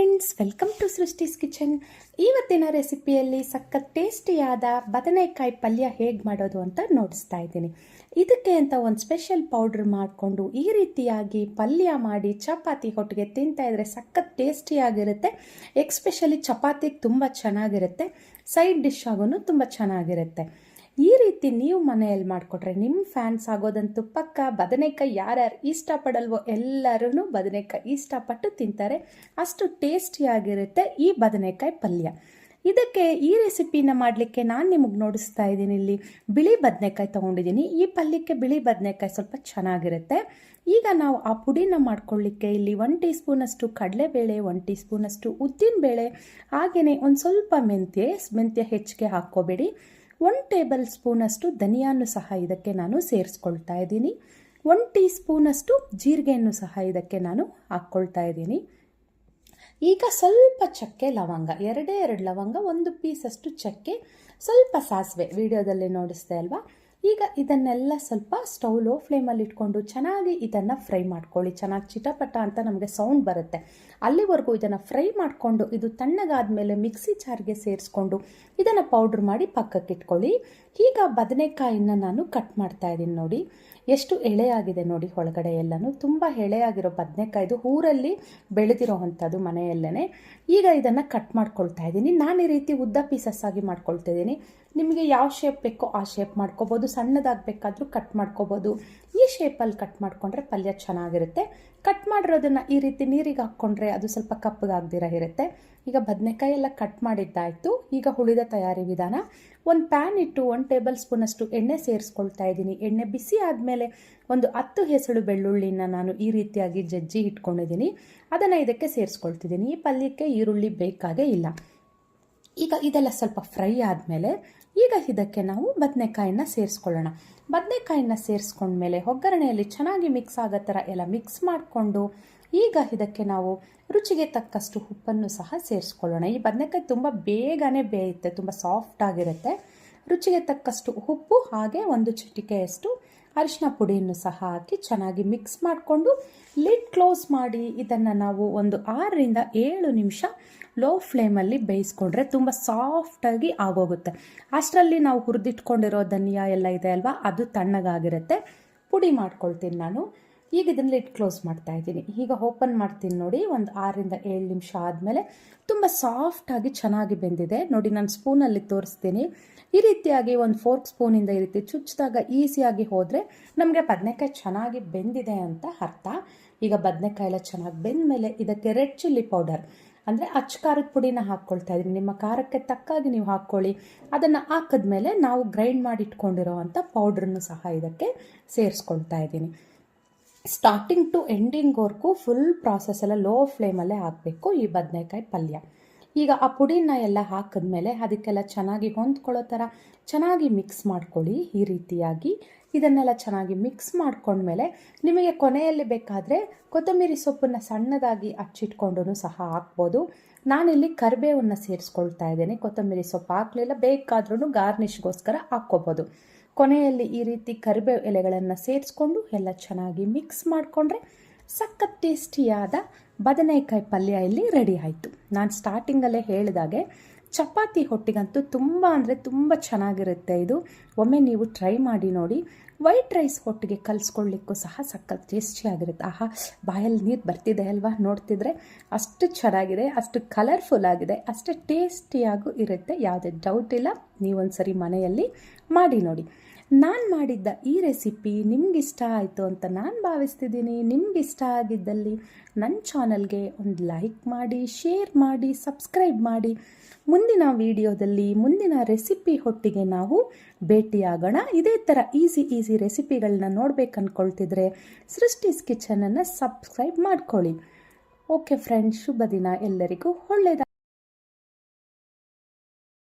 Friends welcome to Srishti's kitchen ಇವತ್ತಿನ ರೆಸಿಪಿಯಲ್ಲಿ ಸಖತ್ ಟೇಸ್ಟಿಯಾದ ಬದನೆಕಾಯಿ ಪಲ್ಯ ಹೇಗೆ ಮಾಡೋದು ಅಂತ ನೋಡಿಸ್ತಾ ಇದ್ದೀನಿ. ಇದಕ್ಕೆ ಅಂತ ಒಂದು ಸ್ಪೆಷಲ್ ಪೌಡ್ರ್ ಮಾಡಿಕೊಂಡು ಈ ರೀತಿಯಾಗಿ ಪಲ್ಯ ಮಾಡಿ ಚಪಾತಿ ಹೊಟ್ಟಿಗೆ ತಿಂತಾ ಇದ್ರೆ ಸಖತ್ ಟೇಸ್ಟಿಯಾಗಿರುತ್ತೆ ಎಕ್ಸ್ಪೆಷಲಿ ಚಪಾತಿಗೆ ತುಂಬ ಚೆನ್ನಾಗಿರುತ್ತೆ. ಸೈಡ್ ಡಿಶ್ ಆಗೂ ತುಂಬ ಚೆನ್ನಾಗಿರುತ್ತೆ. ಈ ರೀತಿ ನೀವು ಮನೆಯಲ್ಲಿ ಮಾಡಿಕೊಟ್ರೆ ನಿಮ್ಮ ಫ್ಯಾನ್ಸ್ ಆಗೋದಂತೂ ಪಕ್ಕ ಬದನೆಕಾಯಿ ಯಾರ್ಯಾರು ಇಷ್ಟಪಡಲ್ವೋ ಎಲ್ಲರೂ ಬದನೆಕಾಯಿ ಇಷ್ಟಪಟ್ಟು ತಿಂತಾರೆ. ಅಷ್ಟು ಟೇಸ್ಟಿಯಾಗಿರುತ್ತೆ ಈ ಬದನೆಕಾಯಿ ಪಲ್ಯ. ಇದಕ್ಕೆ ಈ ರೆಸಿಪಿನ ಮಾಡಲಿಕ್ಕೆ ನಾನು ನಿಮಗೆ ನೋಡಿಸ್ತಾ ಇದ್ದೀನಿ ಇಲ್ಲಿ. ಬಿಳಿ ಬದನೆಕಾಯಿ ತೊಗೊಂಡಿದ್ದೀನಿ. ಈ ಪಲ್ಯಕ್ಕೆ ಬಿಳಿ ಬದನೆಕಾಯಿ ಸ್ವಲ್ಪ ಚೆನ್ನಾಗಿರುತ್ತೆ. ಈಗ ನಾವು ಆ ಪುಡಿನ ಮಾಡ್ಕೊಳ್ಳಿಕ್ಕೆ ಇಲ್ಲಿ ಒನ್ ಟೀ ಸ್ಪೂನಷ್ಟು ಕಡಲೆಬೇಳೆ ಒನ್ ಟೀ ಸ್ಪೂನಷ್ಟು ಉದ್ದಿನಬೇಳೆ ಹಾಗೆಯೇ ಒಂದು ಸ್ವಲ್ಪ ಮೆಂತ್ಯ ಮೆಂತ್ಯ ಹೆಚ್ಚಿಗೆ ಹಾಕ್ಕೋಬೇಡಿ. ಒನ್ ಟೇಬಲ್ ಸ್ಪೂನಷ್ಟು ಧನಿಯಾನು ಸಹ ಇದಕ್ಕೆ ನಾನು ಸೇರಿಸ್ಕೊಳ್ತಾ ಇದ್ದೀನಿ ಒನ್ ಟೀ ಸ್ಪೂನಷ್ಟು ಜೀರಿಗೆಯನ್ನು ಸಹ ಇದಕ್ಕೆ ನಾನು ಹಾಕ್ಕೊಳ್ತಾ ಇದ್ದೀನಿ ಈಗ ಸ್ವಲ್ಪ ಚಕ್ಕೆ ಲವಂಗ ಎರಡೇ ಎರಡು ಲವಂಗ ಒಂದು ಪೀಸಷ್ಟು ಚಕ್ಕೆ ಸ್ವಲ್ಪ ಸಾಸಿವೆ ವಿಡಿಯೋದಲ್ಲಿ ನೋಡಿಸ್ದೆ ಅಲ್ವಾ ಈಗ ಇದನ್ನೆಲ್ಲ ಸ್ವಲ್ಪ ಸ್ಟವ್ ಲೋ ಫ್ಲೇಮಲ್ಲಿ ಇಟ್ಕೊಂಡು ಚೆನ್ನಾಗಿ ಇದನ್ನು ಫ್ರೈ ಮಾಡ್ಕೊಳ್ಳಿ. ಚೆನ್ನಾಗಿ ಚಿಟಪಟ ಅಂತ ನಮಗೆ ಸೌಂಡ್ ಬರುತ್ತೆ. ಅಲ್ಲಿವರೆಗೂ ಇದನ್ನು ಫ್ರೈ ಮಾಡಿಕೊಂಡು ಇದು ತಣ್ಣಗಾದ ಮೇಲೆ ಮಿಕ್ಸಿ ಚಾರ್ಗೆ ಸೇರಿಸ್ಕೊಂಡು ಇದನ್ನು ಪೌಡ್ರ್ ಮಾಡಿ ಪಕ್ಕಕ್ಕೆ ಇಟ್ಕೊಳ್ಳಿ ಈಗ ಬದನೆಕಾಯಿನ ನಾನು ಕಟ್ ಮಾಡ್ತಾ ಇದ್ದೀನಿ ನೋಡಿ. ಎಷ್ಟು ಎಳೆಯಾಗಿದೆ ನೋಡಿ ಒಳಗಡೆ ಎಲ್ಲನೂ. ತುಂಬ ಎಳೆಯಾಗಿರೋ ಬದನೆಕಾಯ್ದು ಊರಲ್ಲಿ ಬೆಳೆದಿರೋ ಅಂಥದ್ದು ಮನೆಯಲ್ಲೇ ಈಗ ಇದನ್ನು ಕಟ್ ಮಾಡ್ಕೊಳ್ತಾ ಇದ್ದೀನಿ. ನಾನು ಈ ರೀತಿ ಉದ್ದ ಪೀಸಸ್ ಆಗಿ ಮಾಡ್ಕೊಳ್ತಾ ಇದ್ದೀನಿ. ನಿಮಗೆ ಯಾವ ಶೇಪ್ ಬೇಕೋ ಆ ಶೇಪ್ ಮಾಡ್ಕೋಬೋದು. ಸಣ್ಣದಾಗಬೇಕಾದ್ರೂ ಕಟ್ ಮಾಡ್ಕೋಬೋದು. ಶೇಪಲ್ಲಿ ಕಟ್ ಮಾಡಿಕೊಂಡ್ರೆ ಪಲ್ಯ ಚೆನ್ನಾಗಿರುತ್ತೆ. ಕಟ್ ಮಾಡಿರೋದನ್ನು ಈ ರೀತಿ ನೀರಿಗೆ ಹಾಕ್ಕೊಂಡ್ರೆ ಅದು ಸ್ವಲ್ಪ ಕಪ್ಪಗಾಗ್ದಿರ ಇರುತ್ತೆ. ಈಗ ಬದನೆಕಾಯಿ ಎಲ್ಲ ಕಟ್ ಮಾಡಿದ್ದಾಯಿತು. ಈಗ ಉಳಿದ ತಯಾರಿ ವಿಧಾನ. ಒಂದು ಪ್ಯಾನ್ ಇಟ್ಟು ಒಂದು ಟೇಬಲ್ ಸ್ಪೂನಷ್ಟು ಎಣ್ಣೆ ಸೇರಿಸ್ಕೊಳ್ತಾ ಇದ್ದೀನಿ. ಎಣ್ಣೆ ಬಿಸಿ ಆದಮೇಲೆ ಒಂದು ಹತ್ತು ಹೆಸಳು ಬೆಳ್ಳುಳ್ಳಿನ ನಾನು ಈ ರೀತಿಯಾಗಿ ಜಜ್ಜಿ ಇಟ್ಕೊಂಡಿದ್ದೀನಿ. ಅದನ್ನು ಇದಕ್ಕೆ ಸೇರಿಸ್ಕೊಳ್ತಿದ್ದೀನಿ. ಈ ಪಲ್ಯಕ್ಕೆ ಈರುಳ್ಳಿ ಬೇಕಾಗೇ ಇಲ್ಲ. ಈಗ ಇದೆಲ್ಲ ಸ್ವಲ್ಪ ಫ್ರೈ ಆದಮೇಲೆ ಈಗ ಇದಕ್ಕೆ ನಾವು ಬದನೆಕಾಯಿನ ಸೇರಿಸ್ಕೊಳ್ಳೋಣ. ಬದನೆಕಾಯಿನ ಸೇರಿಸ್ಕೊಂಡ್ಮೇಲೆ ಒಗ್ಗರಣೆಯಲ್ಲಿ ಚೆನ್ನಾಗಿ ಮಿಕ್ಸ್ ಆಗೋ ಥರ ಎಲ್ಲ ಮಿಕ್ಸ್ ಮಾಡಿಕೊಂಡು ಈಗ ಇದಕ್ಕೆ ನಾವು ರುಚಿಗೆ ತಕ್ಕಷ್ಟು ಉಪ್ಪನ್ನು ಸಹ ಸೇರಿಸ್ಕೊಳ್ಳೋಣ. ಈ ಬದನೆಕಾಯಿ ತುಂಬ ಬೇಗನೆ ಬೇಯುತ್ತೆ, ತುಂಬ ಸಾಫ್ಟ್ ಆಗಿರುತ್ತೆ. ರುಚಿಗೆ ತಕ್ಕಷ್ಟು ಉಪ್ಪು, ಹಾಗೆ ಒಂದು ಚಿಟಿಕೆಯಷ್ಟು ಅರಿಶಿನ ಪುಡಿಯನ್ನು ಸಹ ಹಾಕಿ ಚೆನ್ನಾಗಿ ಮಿಕ್ಸ್ ಮಾಡಿಕೊಂಡು ಲಿಡ್ ಕ್ಲೋಸ್ ಮಾಡಿ ಇದನ್ನು ನಾವು ಒಂದು ಆರರಿಂದ ಏಳು ನಿಮಿಷ ಲೋ ಫ್ಲೇಮಲ್ಲಿ ಬೇಯಿಸ್ಕೊಂಡ್ರೆ ತುಂಬ ಸಾಫ್ಟಾಗಿ ಆಗೋಗುತ್ತೆ. ಅಷ್ಟರಲ್ಲಿ ನಾವು ಹುರಿದಿಟ್ಕೊಂಡಿರೋ ಧನಿಯಾ ಎಲ್ಲ ಇದೆ ಅಲ್ವಾ? ಅದು ತಣ್ಣಗಾಗಿರುತ್ತೆ. ಪುಡಿ ಮಾಡ್ಕೊಳ್ತೀನಿ ನಾನು. ಈಗ ಇದನ್ನು ಲಿಡ್ ಕ್ಲೋಸ್ ಮಾಡ್ತಾ ಇದ್ದೀನಿ. ಈಗ ಓಪನ್ ಮಾಡ್ತೀನಿ ನೋಡಿ, ಒಂದು ಆರರಿಂದ ಏಳು ನಿಮಿಷ ಆದಮೇಲೆ ತುಂಬ ಸಾಫ್ಟಾಗಿ ಚೆನ್ನಾಗಿ ಬೆಂದಿದೆ. ನೋಡಿ, ನಾನು ಸ್ಪೂನಲ್ಲಿ ತೋರಿಸ್ತೀನಿ. ಈ ರೀತಿಯಾಗಿ ಒಂದು ಫೋರ್ಕ್ ಸ್ಪೂನಿಂದ ಈ ರೀತಿ ಚುಚ್ಚಿದಾಗ ಈಸಿಯಾಗಿ ಹೋದರೆ ನಮಗೆ ಬದನೆಕಾಯಿ ಚೆನ್ನಾಗಿ ಬೆಂದಿದೆ ಅಂತ ಅರ್ಥ. ಈಗ ಬದನೆಕಾಯಿ ಎಲ್ಲ ಚೆನ್ನಾಗಿ ಬೆಂದ ಮೇಲೆ ಇದಕ್ಕೆ ರೆಡ್ ಚಿಲ್ಲಿ ಪೌಡರ್, ಅಂದರೆ ಅಚ್ಚ ಖಾರದ ಪುಡಿನ ಹಾಕ್ಕೊಳ್ತಾ ಇದ್ದೀನಿ. ನಿಮ್ಮ ಖಾರಕ್ಕೆ ತಕ್ಕಾಗಿ ನೀವು ಹಾಕ್ಕೊಳ್ಳಿ. ಅದನ್ನು ಹಾಕಿದ್ಮೇಲೆ ನಾವು ಗ್ರೈಂಡ್ ಮಾಡಿ ಇಟ್ಕೊಂಡಿರೋ ಅಂಥ ಪೌಡ್ರನ್ನು ಸಹ ಇದಕ್ಕೆ ಸೇರಿಸ್ಕೊಳ್ತಾ ಇದ್ದೀನಿ. ಸ್ಟಾರ್ಟಿಂಗ್ ಟು ಎಂಡಿಂಗ್ವರೆಗೂ ಫುಲ್ ಪ್ರಾಸೆಸ್ ಎಲ್ಲ ಲೋ ಫ್ಲೇಮಲ್ಲೇ ಹಾಕಬೇಕು ಈ ಬದನೆಕಾಯಿ ಪಲ್ಯ. ಈಗ ಆ ಪುಡಿನ ಎಲ್ಲ ಹಾಕಿದ್ಮೇಲೆ ಅದಕ್ಕೆಲ್ಲ ಚೆನ್ನಾಗಿ ಹೊಂದ್ಕೊಳ್ಳೋ ಥರ ಚೆನ್ನಾಗಿ ಮಿಕ್ಸ್ ಮಾಡ್ಕೊಳ್ಳಿ ಈ ರೀತಿಯಾಗಿ. ಇದನ್ನೆಲ್ಲ ಚೆನ್ನಾಗಿ ಮಿಕ್ಸ್ ಮಾಡ್ಕೊಂಡ್ಮೇಲೆ ನಿಮಗೆ ಕೊನೆಯಲ್ಲಿ ಬೇಕಾದರೆ ಕೊತ್ತಂಬರಿ ಸೊಪ್ಪನ್ನು ಸಣ್ಣದಾಗಿ ಹಚ್ಚಿಟ್ಕೊಂಡು ಸಹ ಹಾಕ್ಬೋದು. ನಾನಿಲ್ಲಿ ಕರಿಬೇವನ್ನು ಸೇರಿಸ್ಕೊಳ್ತಾ ಇದ್ದೇನೆ. ಕೊತ್ತಂಬರಿ ಸೊಪ್ಪು ಹಾಕಲಿಲ್ಲ ಬೇಕಾದ್ರೂ ಗಾರ್ನಿಷ್ಗೋಸ್ಕರ ಹಾಕ್ಕೋಬೋದು. ಕೊನೆಯಲ್ಲಿ ಈ ರೀತಿ ಕರಿಬೇವು ಎಲೆಗಳನ್ನು ಸೇರಿಸ್ಕೊಂಡು ಎಲ್ಲ ಚೆನ್ನಾಗಿ ಮಿಕ್ಸ್ ಮಾಡಿಕೊಂಡ್ರೆ ಸಖತ್ ಟೇಸ್ಟಿಯಾದ ಬದನೆಕಾಯಿ ಪಲ್ಯ ಇಲ್ಲಿ ರೆಡಿ ಆಯಿತು. ನಾನು ಸ್ಟಾರ್ಟಿಂಗಲ್ಲೇ ಹೇಳಿದಾಗೆ ಚಪಾತಿ ಹೊಟ್ಟಿಗಂತೂ ತುಂಬ ಅಂದರೆ ತುಂಬ ಚೆನ್ನಾಗಿರುತ್ತೆ ಇದು. ಒಮ್ಮೆ ನೀವು ಟ್ರೈ ಮಾಡಿ ನೋಡಿ ವೈಟ್ ರೈಸ್ ಹೊಟ್ಟಿಗೆ ಕಲಿಸ್ಕೊಳ್ಳಿಕ್ಕೂ ಸಹ ಸಖತ್ ಟೇಸ್ಟಿಯಾಗಿರುತ್ತೆ. ಆಹಾ, ಬಾಯಲ್ಲಿ ನೀರು ಬರ್ತಿದೆ ಅಲ್ವಾ ನೋಡ್ತಿದ್ರೆ? ಅಷ್ಟು ಚೆನ್ನಾಗಿದೆ, ಅಷ್ಟು ಕಲರ್ಫುಲ್ ಆಗಿದೆ, ಅಷ್ಟೇ ಟೇಸ್ಟಿಯಾಗೂ ಇರುತ್ತೆ. ಯಾವುದೇ ಡೌಟ್ ಇಲ್ಲ ನೀವೊಂದು ಸರಿ ಮನೆಯಲ್ಲಿ ಮಾಡಿ ನೋಡಿ. ನಾನು ಮಾಡಿದ್ದ ಈ ರೆಸಿಪಿ ನಿಮಗಿಷ್ಟ ಆಯಿತು ಅಂತ ನಾನು ಭಾವಿಸ್ತಿದ್ದೀನಿ. ನಿಮಗಿಷ್ಟ ಆಗಿದ್ದಲ್ಲಿ ನನ್ನ ಚಾನಲ್ಗೆ ಒಂದು ಲೈಕ್ ಮಾಡಿ ಶೇರ್ ಮಾಡಿ ಸಬ್ಸ್ಕ್ರೈಬ್ ಮಾಡಿ. ಮುಂದಿನ ವಿಡಿಯೋದಲ್ಲಿ ಮುಂದಿನ ರೆಸಿಪಿ ಹೊಟ್ಟಿಗೆ ನಾವು ಭೇಟಿಯಾಗೋಣ. ಇದೇ ಥರ ಈಸಿ ಈಸಿ ರೆಸಿಪಿಗಳನ್ನ ನೋಡ್ಬೇಕು ಅಂದ್ಕೊಳ್ತಿದ್ರೆ ಸೃಷ್ಟಿಸ್ ಕಿಚನನ್ನು ಸಬ್ಸ್ಕ್ರೈಬ್ ಮಾಡ್ಕೊಳ್ಳಿ. ಓಕೆ ಫ್ರೆಂಡ್ಸ್ ಶುಭ ದಿನ. ಎಲ್ಲರಿಗೂ ಒಳ್ಳೆಯದ